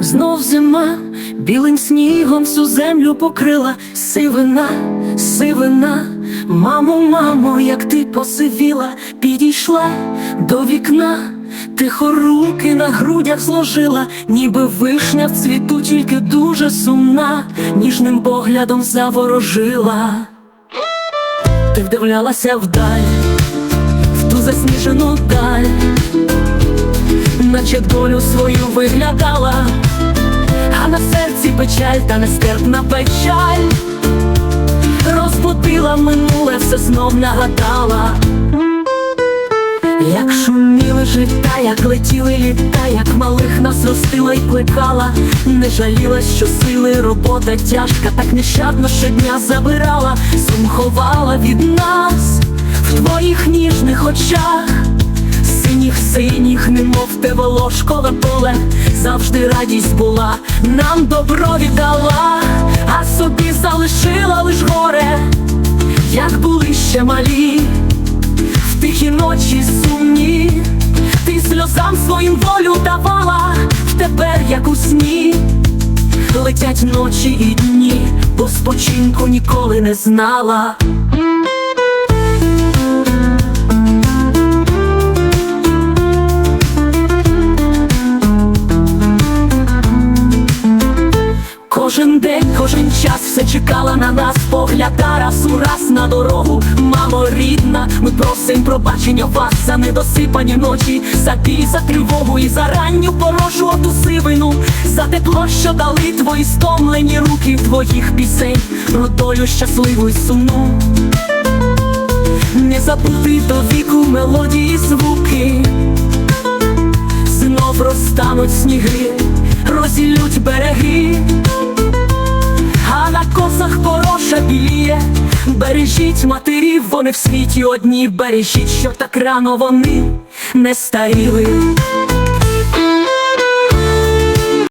Знов зима. Білим снігом всю землю покрила сивина, сивина, мамо, мамо, як ти посивіла, підійшла до вікна, тихо руки на грудях зложила, ніби вишня в цвіту, тільки дуже сумна, ніжним поглядом заворожила. Ти вдивлялася вдаль, в ту засніжену даль, наче долю свою виглядала, а на серці печаль та нестерпна печаль, розбудила минуле, все знов нагадала. Як шуміли життя, як летіли літа, як малих нас ростила й плекала, не жаліла, що сили робота тяжка, так нещадно щодня забирала, сум ховала від нас в твоїх ніжних очах, синіх, синіх, немов те волошкове поле, завжди радість була, нам добро віддала, а собі залишила лиш горе, як були ще малі в тихі ночі сумні, ти сльозам своїм волю давала, тепер як у сні, летять ночі і дні, бо спочинку ніколи не знала. Кожен день, кожен час все чекала на нас, погляда раз у раз на дорогу, мамо рідна, ми просим пробачення вас за недосипані ночі, за біль, за тривогу і за ранню порожу оту сивину, за тепло, що дали твої стомлені руки в твоїх пісень, про долю щасливу й сумну. Не забути до віку мелодії звуки, знов розтануть сніги, розілють береги. Бережіть матерів, вони в світі одні, бережіть, що так рано вони не старіли.